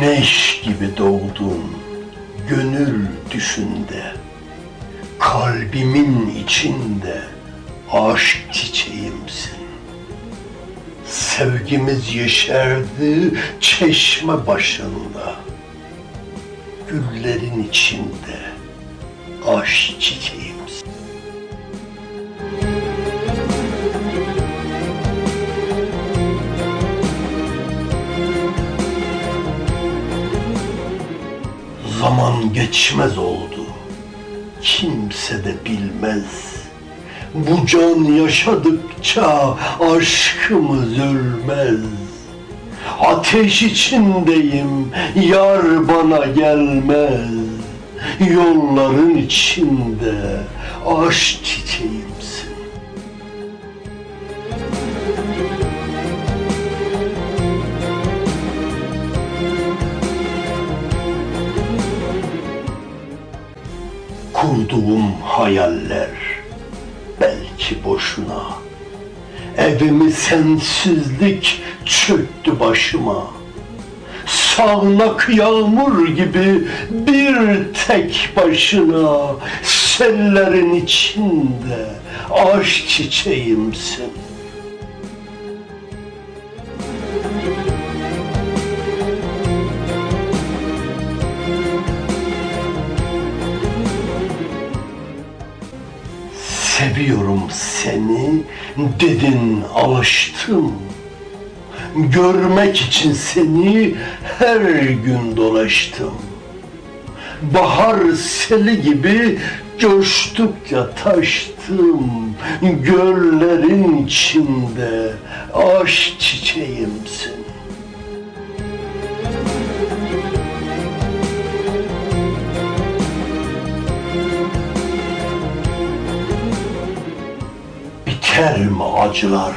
Güneş gibi doğdun gönül düşünde. Kalbimin içinde aşk çiçeğimsin. Sevgimiz yeşerdi çeşme başında. Güllerin içinde aşk çiçeğimsin. Zaman geçmez oldu. Kimse de bilmez. Bu can yaşadıkça aşkımız ölmez. Ateş içindeyim, yar bana gelmez. Yolların içinde aşk çiçeğimsin. Kurduğum hayaller belki boşuna. Evimi sensizlik çöktü başıma. Sağnak yağmur gibi bir tek başına sellerin içinde aşk çiçeğimsin. Seviyorum seni dedin alıştım. Görmek için seni her gün dolaştım. Bahar seli gibi coştukça taştım. Göllerin içinde aşk çiçeğimsin. Biter mi acılar?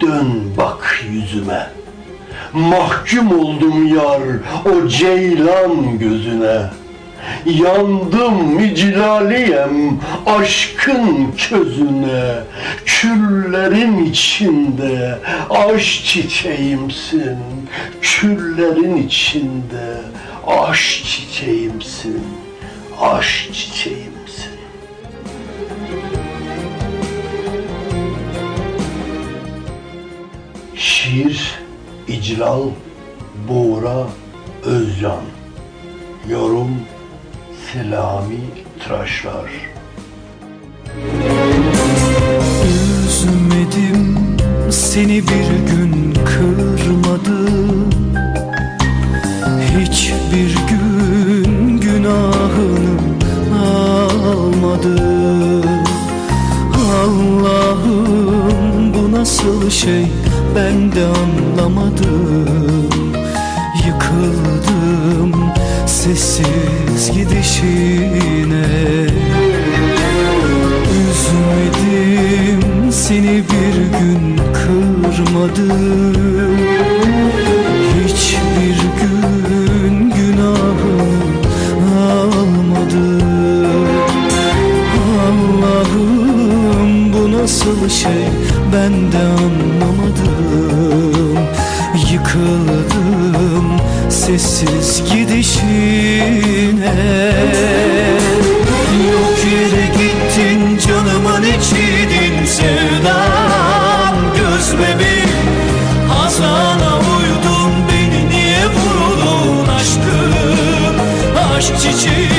Dön bak yüzüme. Mahkum oldum yar o ceylan gözüne. Yandım iclaliyem aşkın közüne. Küllerin içinde aşk çiçeğimsin. Küllerin içinde aşk çiçeğimsin. Aşk çiçeğimsin. Şiir İclal Buğra Özcan. Yorum Selami Tıraşlar. Üzmedim seni bir gün kırmadım Hiçbir gün günahını almadım Allah'ım bu nasıl şey ben de anlamadım. Yıkıldım sessiz gidişine. Üzmedim seni bir gün kırmadım Hiçbir gün günahını almadım Allah'ım bu nasıl şey? Ben de anlamadım yıkıldım sessiz gidişine. Yok yere gittin canımın içiydin sevdam göz bebeğim Hazana uydum beni niye vurdun aşkım? Aşk çiçeği